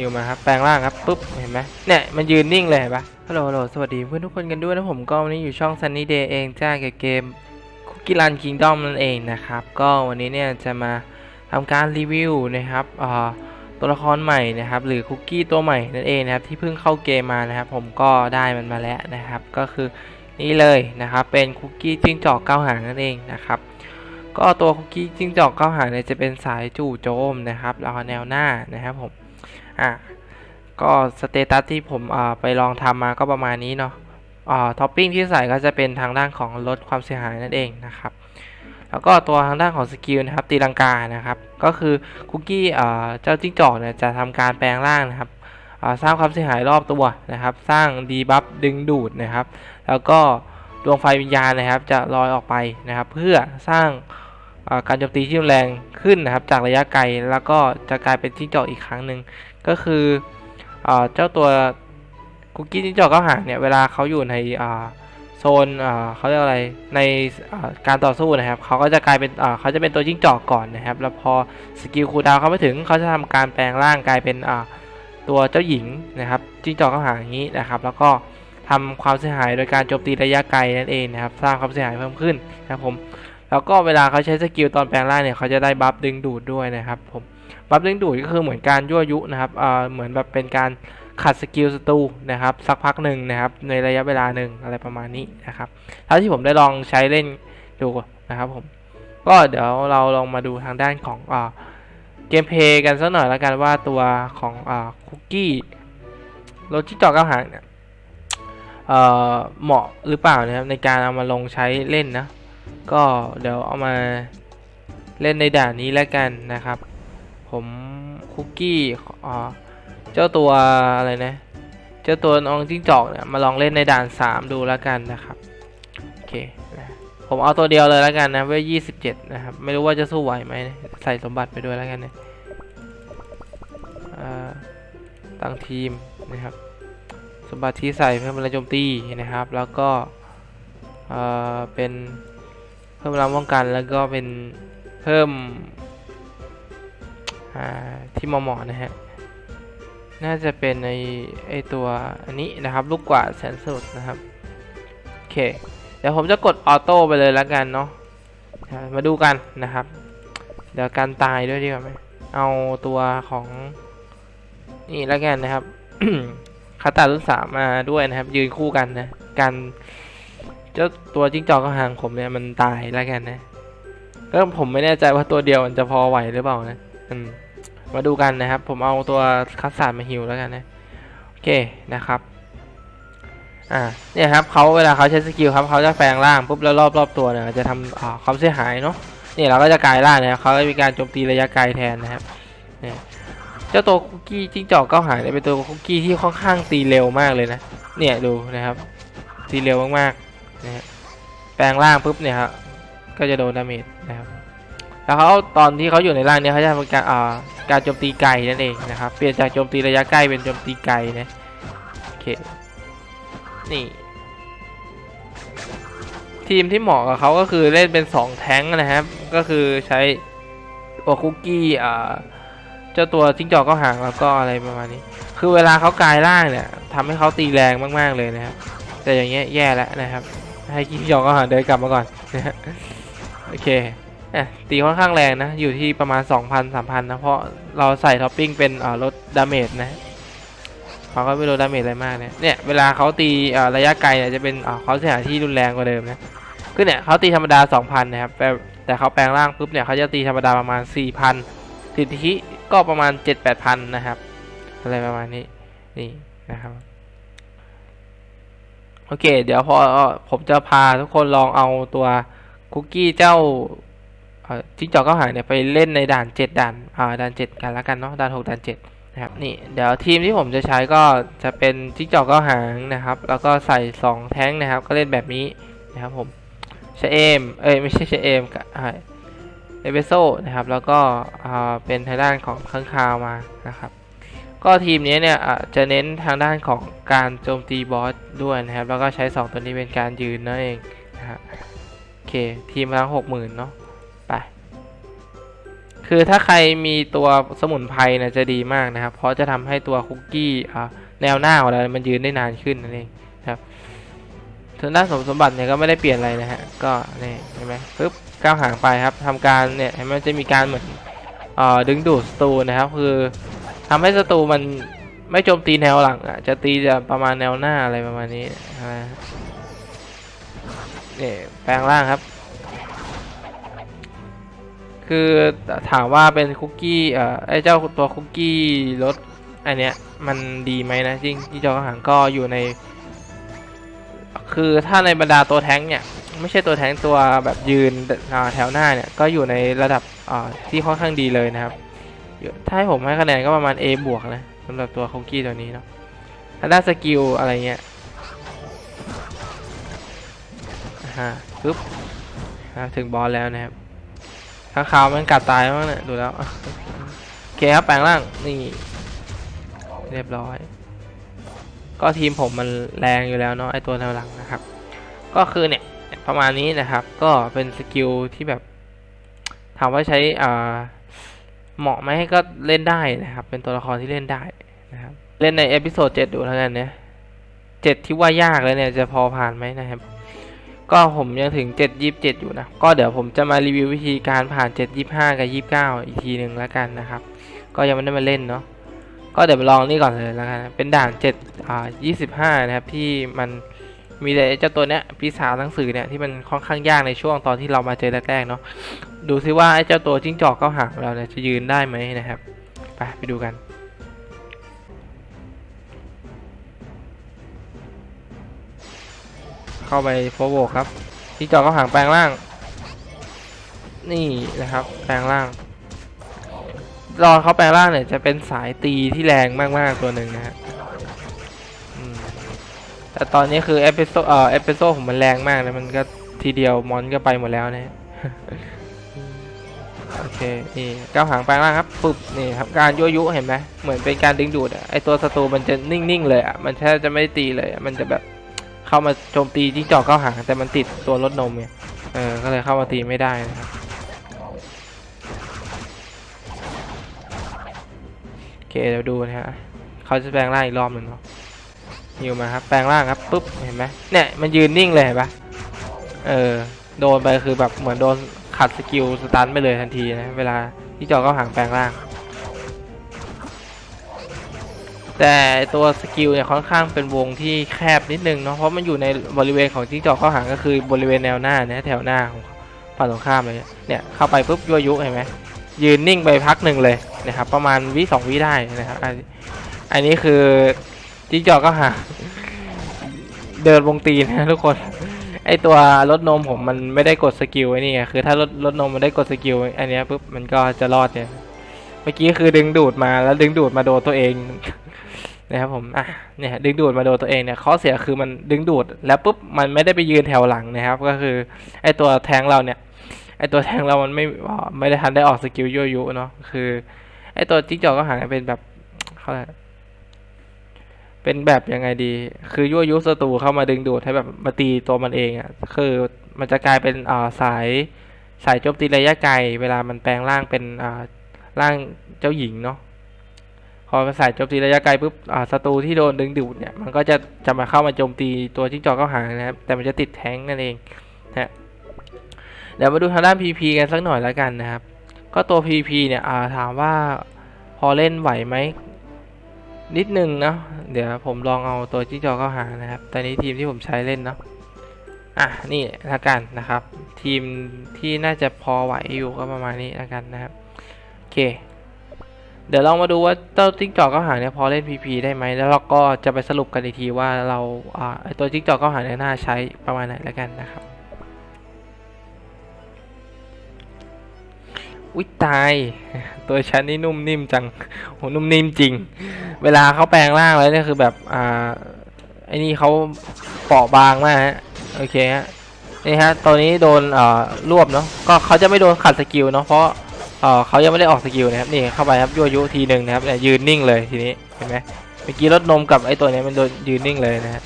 ฮิวมาครับแปลงร่างครับปุ๊บเห็นไหมเนี่ยมันยืนนิ่งเลยเห็นปะฮัลโหลฮัลโหลสวัสดีเพื่อนทุกคนกันด้วยนะผมก็วันนี้อยู่ช่อง Sunny Day เองจ้ากับเกม Cookie Run Kingdom นั่นเองนะครับ ก็วันนี้เนี่ยจะมาทำการรีวิวนะครับเอ่อตัวละครใหม่นะครับ หรือคุกกี้ตัวใหม่นั่นเองนะครับที่เพิ่งเข้าเกมมานะครับ ผมก็ได้มันมาแล้วนะครับ ก็คือนี่เลยนะครับ เป็นคุกกี้จิ้งจอกเก้าหางนั่นเองนะครับก็ตัวคุกกี้จิ้งจอกเก้าหางเนี่ยจะเป็นสายจู่โจมนะครับแล้วก็แนวหน้านะครับผม อะก็สเตตัสที่ผมไปลองทำมาก็ประมาณนี้เนาะท็อปปิ้งที่ใส่ก็จะเป็นทางด้านของลดความเสียหายนั่นเองนะครับแล้วก็ตัวทางด้านของสกิลนะครับตีลังกานะครับ ก็คือคุกกี้เจ้าจิ้งจอกเนี่ยจะทำการแปลงร่างนะครับสร้างความเสียหายรอบตัวนะครับ สร้างดีบัฟดึงดูดนะครับ แล้วก็ดวงไฟวิญญาณนะครับ จะลอยออกไปนะครับ เพื่อสร้างการโจมตีที่รุนแรงขึ้นนะครับ จากระยะไกลแล้วก็จะกลายเป็นจิ้งจอกอีกครั้งหนึ่ง ก็คืออเจ้าตัวคุกกี้จิ้งจอกก้าหางเนี่ยเวลาเขาอยู่ในโซนเขาเรียกอะไรในการต่อสู้นะครับเขาก็จะกลายเป็นเขาจะเป็นตัวจิ้งจอกก่อนนะครับ แล้วพอสกิลคูดาวเขาไม่ถึงเขาจะทำการแปลงร่างกลายเป็นตัวเจ้าหญิงนะครับจิ้งจอกเขาหางอย่างนี้นะครับ แล้วก็ทำความเสียหายโดยการโจมตีระยะไกลนั่นเองนะครับ สร้างความเสียหายเพิ่มขึ้นนะครับผมแล้วก็เวลาเขาใช้สกิลตอนแปลงร่างเนี่ยเขาจะได้บัฟดึงดูดด้วยนะครับผม บัฟดึงดูดก็คือเหมือนการยั่วยุนะครับอ่าเหมือนแบบเป็นการขัดสกิลศัตรูนะครับสักพักหนึ่งนะครับในระยะเวลาหนึ่งอะไรประมาณนี้นะครับเท่าที่ผมได้ลองใช้เล่นดูนะครับผมก็เดี๋ยวเราลองมาดูทางด้านของอเกมเพลย์กันสักหน่อยแล้วกันว่าตัวของอคุกกี้รถที่จอกก้าหางเนี่ยเอ่อเหมาะหรือเปล่านะครับในการเอามาลงใช้เล่นนะก็เดี๋ยวเอามาเล่นในด่านนี้แล้วกันนะครับ ผมคุกกี้อ่าเจ้าตัวอะไรนะ เจ้าตัวน้องจิ้งจอกเนี่ยมาลองเล่นในด่าน 3 ดูแล้วกันนะครับ โอเคนะผมเอาตัวเดียวเลยแล้วกันนะเว้ยยี่สิบเจ็ดนะครับ ไม่รู้ว่าจะสู้ไหวไหมใส่สมบัติไปด้วยแล้วกันนะอ่าตั้งทีมนะครับ สมบัติที่ใส่เพิ่มพลังโจมตีนะครับ แล้วก็เออเป็นเพิ่มพลังป้องกันแล้วก็เป็นเพิ่ม ที่เหมาะนะฮะ น่าจะเป็นในไอตัวอันนี้นะครับ ลูกกวาดแสนสุดนะครับ โอเค เดี๋ยวผมจะกดออโต้ไปเลยแล้วกันเนาะมาดูกันนะครับ เดี๋ยวการตายด้วยดีกว่าไหมเอาตัวของนี่แล้วกันนะครับคาตารุ่นสามมาด้วยนะครับ ยืนคู่กันนะการเจ้าตัวจิ้งจอกข้างหางผมเนี่ยมันตายแล้วกันนะก็ผมไม่แน่ใจว่าตัวเดียวมันจะพอไหวหรือเปล่านะ มาดูกันนะครับ ผมเอาตัวคัสซาร์ดมาฮิวแล้วกันนะ โอเคนะครับ อ่า เนี่ยครับเขาเวลาเขาใช้สกิลครับเขาจะแปลงร่างปุ๊บแล้วรอบรอบตัวเนี่ยจะทำอ่าความเสียหายเนาะ เนี่ยเราก็จะกลายร่างนะครับเขาจะมีการโจมตีระยะไกลแทนนะครับ เนี่ยเจ้าตัวคุกกี้จิ้งจอกเก้าหางเนี่ยเป็นตัวคุกกี้ที่ค่อนข้างตีเร็วมากเลยนะ เนี่ยดูนะครับ ตีเร็วมากๆนะฮะแปลงร่างปุ๊บเนี่ยครับก็จะโดนดาเมจนะครับ แล้วเขาตอนที่เขาอยู่ในร่างเนี่ยเขาจะทำการอ่าการโจมตีไกลนั่นเองนะครับเปลี่ยนจากโจมตีระยะใกล้เป็นโจมตีไกลนะโอเคนี่ ทีมที่เหมาะกับเขาก็คือเล่นเป็น 2 แท้งนะครับ ก็คือใช้ตัวคุกกี้อ่าเจ้าตัวจิ้งจอกก็หางแล้วก็อะไรประมาณนี้ คือเวลาเขากลายร่างเนี่ยทำให้เขาตีแรงมากๆเลยนะครับ แต่อย่างเงี้ยแย่แล้วนะครับ ให้จิ้งจอกก็หางเดินกลับมาก่อนโอเค อะตีค่อนข้างแรงนะ อยู่ที่ประมาณ 2,000 3,000 นะ เพราะเราใส่ท็อปปิ้งเป็นลดดาเมจนะเขาก็ไม่ลดดาเมจอะไรมากเนี่ยเนี่ย เวลาเขาตีระยะไกลเนี่ยจะเป็นเขาเสียหายที่รุนแรงกว่าเดิมนะคือเนี่ยเขาตีธรรมดา 2,000 นะครับแต่แต่เขาแปลงร่างปุ๊บเนี่ยเขาจะตีธรรมดาประมาณ 4,000สิทธิก็ประมาณ 7-8,000 นะครับ อะไรประมาณนี้นี่นะครับโอเค เดี๋ยวพอผมจะพาทุกคนลองเอาตัวคุกกี้เจ้า จิ้งจอกเข้าหางเนี่ยไปเล่นในด่านเจ็ดด่านอ่าด่านเจ็ดกันแล้วกันเนาะด่านหกด่านเจ็ดนะครับนี่เดี๋ยวทีมที่ผมจะใช้ก็จะเป็นจิ้งจอกเข้าหางนะครับ แล้วก็ใส่สองแท้งนะครับ ก็เล่นแบบนี้นะครับผมเชเอมเอ้ยไม่ใช่เชเอมกับเอเวโซนะครับ แล้วก็อ่าเป็นทางด้านของข้างคาวมานะครับก็ทีมนี้เนี่ยจะเน้นทางด้านของการโจมตีบอสด้วยนะครับ แล้วก็ใช้สองตัวนี้เป็นการยืนนั่นเองนะฮะโอเค ทีมละหกหมื่นเนาะ คือถ้าใครมีตัวสมุนไพรนะจะดีมากนะครับ เพราะจะทำให้ตัวคุกกี้แนวหน้าของเรา มันยืนได้นานขึ้นนั่นเองครับทางด้านสมสมบัติเนี่ยก็ไม่ได้เปลี่ยนอะไรนะฮะ ก็นี่เห็นไหมปึ๊บก้าวหางไปครับทำการเนี่ยเห็นไหมมันจะมีการเหมือนอดึงดูดสตูนะครับ คือทำให้สตูมันไม่โจมตีแนวหลังอะจะตีจะประมาณแนวหน้าอะไรประมาณนี้นะฮะนี่แปลงร่างครับ คือถามว่าเป็นคุกกี้เอ่อไอ้เจ้าตัวคุกกี้รสอันเนี้ยมันดีไหมนะจริงที่จอข้าหางก็อยู่ใน คือถ้าในบรรดาตัวแท้งเนี่ยไม่ใช่ตัวแท้งตัวแบบยืนแถวหน้าเนี่ยก็อยู่ในระดับอ่าที่ค่อนข้างดีเลยนะครับถ้าให้ผมให้คะแนนก็ประมาณ A บวกนะสำหรับตัวคุกกี้ตัวนี้เนาะด้านสกิลอะไรเงี้ยฮะปึ๊บถึงบอสแล้วนะครับ ข้างขาวมันกัดตายมั้งเนี่ยดูแล้วโอเคครับแปลงร่างนี่เรียบร้อย ก็ทีมผมมันแรงอยู่แล้วเนาะไอตัวแนวหลังนะครับ ก็คือเนี่ยประมาณนี้นะครับ ก็เป็นสกิลที่แบบถามว่าใช้อ่าเหมาะไหมก็เล่นได้นะครับ เป็นตัวละครที่เล่นได้นะครับ เล่นในเอพิโซดเจ็ดดูแล้วกันเนี่ยเจ็ดที่ว่ายากแล้วเนี่ยจะพอผ่านไหมนะครับ ก็ผมยังถึง 727 อยู่นะ ก็เดี๋ยวผมจะมารีวิววิธีการผ่าน 725 กับ 29 อีกทีหนึ่งแล้วกันนะครับ ก็ยังไม่ได้มาเล่นเนาะ ก็เดี๋ยวลองนี่ก่อนเลยแล้วกัน เป็นด่าน7อ่า25 นะครับ ที่มันมีแต่เจ้าตัวเนี้ยปีศาจหนังสือเนี่ยที่มันค่อนข้างยากในช่วงตอนที่เรามาเจอแรกๆเนาะ ดูซิว่าไอ้เจ้าตัวจิ้งจอกเข้าหางเราเนี่ยจะยืนได้ไหมนะครับ ไปไปดูกัน เข้าไปโฟโวครับที่จอก็ห่างแปลงร่าง นี่นะครับ แปลงร่างตอนเขาแปลงร่างเนี่ยจะเป็นสายตีที่แรงมากๆตัวหนึ่งนะฮะแต่ตอนนี้คือเอพิโซเอ่อเอพิโซผมมันแรงมากนะมันก็ทีเดียวมอนก็ไปหมดแล้วนะโอเค นี่ก้าวหางแปลงร่างครับปุ๊บ นี่ครับ การยั่วยุเห็นไหมเหมือนเป็นการดึงดูดอะไอตัวศัตรูมันจะนิ่งๆเลยอะมันแทบจะไม่ตีเลยอะมันจะแบบ เข้ามาโจมตีจิ้งจอกเข้าหางแต่มันติดตัวรถนมเนี่ยเออก็เลยเข้ามาตีไม่ได้นะครับโอเคเดี๋ยวดูนะฮะเขาจะแปลงร่างอีกรอบหนึ่งเนาะฮิวมาครับแปลงร่างครับปุ๊บเห็นไหมเนี่ยมันยืนนิ่งเลยเห็นปะเออโดนไปคือแบบเหมือนโดนขัดสกิลสตันไปเลยทันทีนะเวลาที่จอกเข้าหางแปลงร่าง แต่ตัวสกิลเนี่ยค่อนข้างเป็นวงที่แคบนิดนึงเนาะเพราะมันอยู่ในบริเวณของจิ้งจอกเข้าหางก็คือบริเวณแนวหน้าเนี่ยแถวหน้าของฝั่งตรงข้ามเลยเนี่ยเข้าไปปุ๊บยั่วยุเห็นไหมยืนนิ่งไปพักหนึ่งเลยนะครับประมาณวิสองวิได้นะครับอันอันนี้คือจิ้งจอกข้าหางเดินวงตีนนะทุกคนไอตัวรถนมผมมันไม่ได้กดสกิลไอ้นี่ไงคือถ้ารถรถนมมันได้กดสกิลอันเนี้ยปุ๊บมันก็จะรอดเนี่ยเมื่อกี้คือดึงดูดมาแล้วดึงดูดมาโดนตัวเอง นะครับผมอะเนี่ยดึงดูดมาโดนตัวเองเนี่ยข้อเสียคือมันดึงดูดแล้วปุ๊บมันไม่ได้ไปยืนแถวหลังนะครับ ก็คือไอตัวแทงเราเนี่ยไอตัวแทงเรามันไม่ไม่ได้ทันได้ออกสกิลยั่วยุเนาะคือไอตัวจิ๊กจอกก็หางเป็นแบบเขาเรียกเป็นแบบยังไงดี คือยั่วยุศัตรูเข้ามาดึงดูดให้แบบมาตีตัวมันเองอะคือมันจะกลายเป็นอ่าสายสายโจมตีระยะไกลเวลามันแปลงร่างเป็นอ่าร่างเจ้าหญิงเนาะ พอมาใส่โจมตีระยะไกลปุ๊บอ่าศัตรูที่โดนดึงดูดเนี่ยมันก็จะจะมาเข้ามาโจมตีตัวจิ้งจอกเข้าหางนะครับ แต่มันจะติดแท้งนั่นเองนะฮะเดี๋ยวมาดูทางด้าน PP กันสักหน่อยแล้วกันนะครับ ก็ตัว PP เนี่ยอ่าถามว่าพอเล่นไหวไหมนิดนึงเนาะเดี๋ยวผมลองเอาตัวจิ้งจอกเข้าหางนะครับ ตอนนี้ทีมที่ผมใช้เล่นเนาะอะนี่ละกันนะครับ ทีมที่น่าจะพอไหวอยู่ก็ประมาณนี้ละกันนะครับโอเค เดี๋ยวลองมาดูว่าเจ้าจิ้งจอกเข้าหางเนี่ยพอเล่น PP ได้ไหมแล้วเราก็จะไปสรุปกันอีกทีว่าเราตัวจิ้งจอกเข้าหางเนี่ยน่าใช้ประมาณไหนแล้วกันนะครับอุ้ยตาย ตัวฉันนี่นุ่มนิ่มจังโหนุ่มนิ่มจริง เวลาเขาแปลงร่างแล้วเนี่ยคือแบบอ่าไอ้นี่เขาเปราะบางมากฮะโอเคฮะนี่ฮะตัวนี้โดนอ่อรวบเนาะก็เขาจะไม่โดนขัดสกิลเนาะเพราะ ออเขายังไม่ได้ออกสกิลนะครับนี่เข้าไปครับยั่วยุทีหนึ่งนะครับเนี่ยยืนนิ่งเลยทีนี้เห็นไหมเมื่อกี้รถนมกับไอ้ตัวนี้มันโดนยืนนิ่งเลยนะฮะ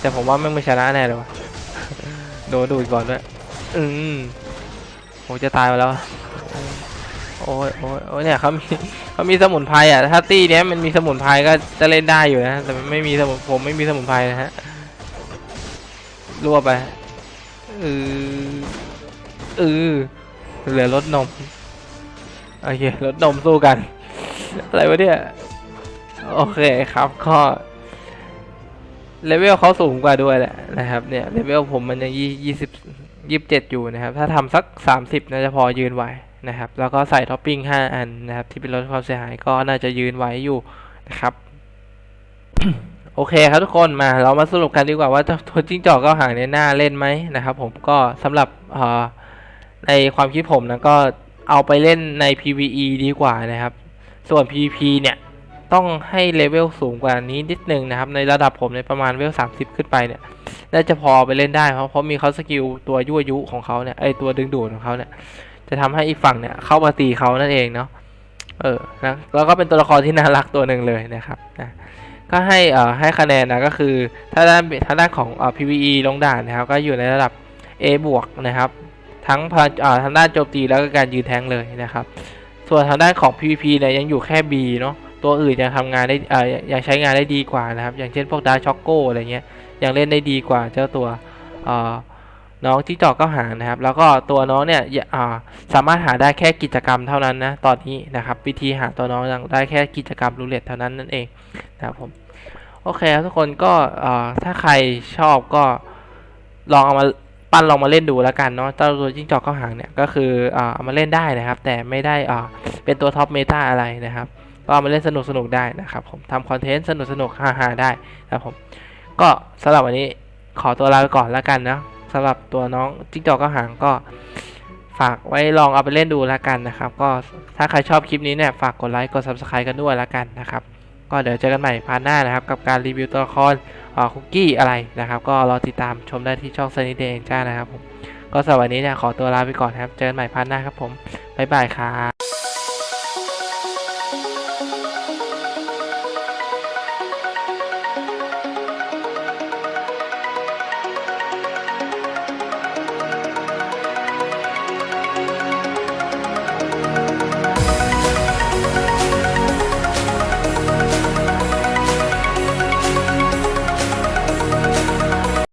แต่ผมว่าแม่ไม่ชนะแน่เลยวะโดนดูดก่อนด้วยอืมผมจะตายมาแล้วโอ้ยโอ้ยโอ้ยเนี่ยเขามีเขามีสมุนไพรอะถ้าตี้เนี้ยมันมีสมุนไพรก็จะเล่นได้อยู่นะแต่ไม่มีสมุนผมไม่มีสมุนไพรนะฮะรั่วไปเออเออเหลือรถนม โอเครถนมสู้กัน อะไรวะเนี่ย โอเคครับก็เลเวลเขาสูงกว่าด้วยแหละนะครับเนี่ยเลเวลผมมันยังยี่ยี่สิบยี่สิบเจ็ดอยู่นะครับ ถ้าทำสักสามสิบน่าจะพอยืนไหวนะครับ แล้วก็ใส่ท็อปปิ้งห้าอันนะครับ ที่เป็นลดความเสียหายก็น่าจะยืนไหวอยู่นะครับ โอเคครับทุกคนมาเรามาสรุปกันดีกว่าว่าตัวจิ้งจอกก็หางเนี่ยน่าเล่นไหมนะครับ ผมก็สำหรับในความคิดผมนะก็ เอาไปเล่นใน PVE ดีกว่านะครับ ส่วน PVP เนี่ย ต้องให้เลเวลสูงกว่านี้นิดนึงนะครับ ในระดับผมในประมาณเลเวล 30 ขึ้นไปเนี่ยน่าจะพอไปเล่นได้เพราะเพราะมีเขาสกิลตัวยั่วยุของเขาเนี่ยไอตัวดึงดูดของเขาเนี่ย จะทำให้อีกฝั่งเนี่ยเข้ามาตีเขานั่นเองเนาะเออนะแล้วก็เป็นตัวละครที่น่ารักตัวหนึ่งเลยนะครับนะก็ให้เอ่อให้คะแนนนะก็คือถ้าด้านถ้าด้านของเอ่อ PVE ลงด่านนะครับ ก็อยู่ในระดับ A บวกนะครับ ทั้งพลังอ่อทางด้านโจมตีแล้วก็การยืนแทงเลยนะครับ ส่วนทางด้านของ PVP เนี่ยยังอยู่แค่ B เนาะตัวอื่นยังทำงานได้อ่อยังใช้งานได้ดีกว่านะครับ อย่างเช่นพวกดาร์ช็อกโกอะไรเงี้ยยังเล่นได้ดีกว่าเจ้าตัวอ่อน้องที่จอกก็หางนะครับ แล้วก็ตัวน้องเนี่ยอ่าสามารถหาได้แค่กิจกรรมเท่านั้นนะตอนนี้นะครับ วิธีหาตัวน้องยังได้แค่กิจกรรมรูเล็ตเท่านั้นนั่นเองนะครับผมโอเคครับทุกคนก็อ่อถ้าใครชอบก็ลองเอามา ปั้นลองมาเล่นดูแล้วกันเนาะเจ้าตัวจิ้งจอกเข้าหางเนี่ยก็คือเอ่อเอามาเล่นได้นะครับ แต่ไม่ได้เอ่อเป็นตัวท็อปเมตาอะไรนะครับ ก็เอามาเล่นสนุกสนุกได้นะครับผมทำคอนเทนต์สนุกสนุกๆฮาได้นะครับผมก็สำหรับวันนี้ขอตัวลาไปก่อนแล้วกันนะสำหรับตัวน้องจิ้งจอกก็หางก็ฝากไว้ลองเอาไปเล่นดูแล้วกันนะครับ ก็ถ้าใครชอบคลิปนี้เนี่ยฝากกดไลค์กด subscribe กันด้วยแล้วกันนะครับ ก็เดี๋ยวเจอกันใหม่พาร์ทหน้านะครับ กับการรีวิวตัวละครคุกกี้อะไรนะครับ ก็รอติดตามชมได้ที่ช่อง Sunny Day จ้านะครับผมก็สำหรับวันนี้เนี่ยขอตัวลาไปก่อนครับ เจอกันใหม่พาร์ทหน้าครับผมบ๊ายบายครับ